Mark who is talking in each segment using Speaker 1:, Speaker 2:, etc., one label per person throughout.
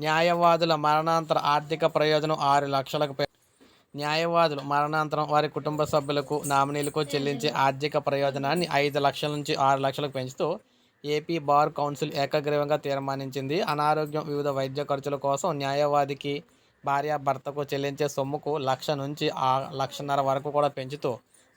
Speaker 1: న్యాయవాదుల మరణాంతర ఆర్థిక ప్రయోజనం ఆరు లక్షలకు పె- న్యాయవాదులు మరణాంతరం వారి కుటుంబ సభ్యులకు నామినీలకు చెల్లించే ఆర్థిక ప్రయోజనాన్ని ఐదు లక్షల నుంచి ఆరు లక్షలకు పెంచుతూ ఏపీ బార్ కౌన్సిల్ ఏకగ్రీవంగా తీర్మానించింది. అనారోగ్యం వివిధ వైద్య ఖర్చుల కోసం న్యాయవాదికి భార్య భర్తకు చెల్లించే సొమ్ముకు లక్ష నుంచి ఆ లక్షన్నర వరకు కూడా పెంచుతూ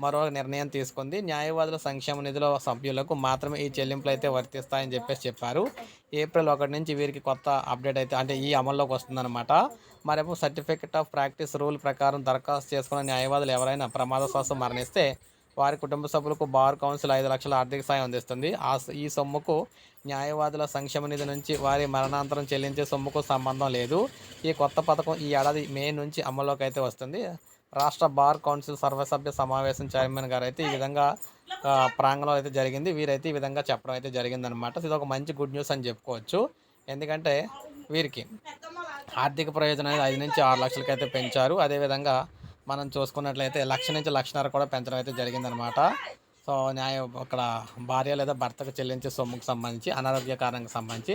Speaker 1: మరో నిర్ణయం తీసుకుంది. న్యాయవాదుల సంక్షేమ నిధిలో సభ్యులకు మాత్రమే ఈ చెల్లింపులు అయితే వర్తిస్తాయని చెప్పేసి చెప్పారు. ఏప్రిల్ ఒకటి నుంచి వీరికి కొత్త అప్డేట్ అయితే అంటే ఈ అమల్లోకి వస్తుందన్నమాట. మరేమో సర్టిఫికెట్ ఆఫ్ ప్రాక్టీస్ రూల్ ప్రకారం దరఖాస్తు చేసుకున్న న్యాయవాదులు ఎవరైనా ప్రమాదవశాత్తు మరణిస్తే వారి కుటుంబ సభ్యులకు బార్ కౌన్సిల్ ఐదు లక్షల ఆర్థిక సాయం అందిస్తుంది. ఆ స- ఈ సొమ్ముకు న్యాయవాదుల సంక్షేమ నిధి నుంచి వారి మరణాంతరం చెల్లించే సొమ్ముకు సంబంధం లేదు. ఈ కొత్త పథకం ఈ ఏడాది మే నుంచి అమల్లోకి అయితే వస్తుంది. రాష్ట్ర బార్ కౌన్సిల్ సర్వసభ్య సమావేశం చైర్మన్ గారు అయితే ఈ విధంగా ప్రాంగణం ప్రాంగణంలో అయితే జరిగింది. వీరైతే ఈ విధంగా చెప్పడం అయితే జరిగిందనమాట ఇది ఒక మంచి గుడ్ న్యూస్ అని చెప్పుకోవచ్చు. ఎందుకంటే వీరికి ఆర్థిక ప్రయోజనం అనేది ఐదు నుంచి ఆరు లక్షలకి అయితే పెంచారు అదేవిధంగా మనం చూసుకున్నట్లయితే లక్ష నుంచి లక్షన్నర కూడా పెంచడం అయితే జరిగిందనమాట సో న్యాయ అక్కడ భార్య లేదా భర్తకు చెల్లించే సొమ్ముకు సంబంధించి అనారోగ్య కారణంకి సంబంధించి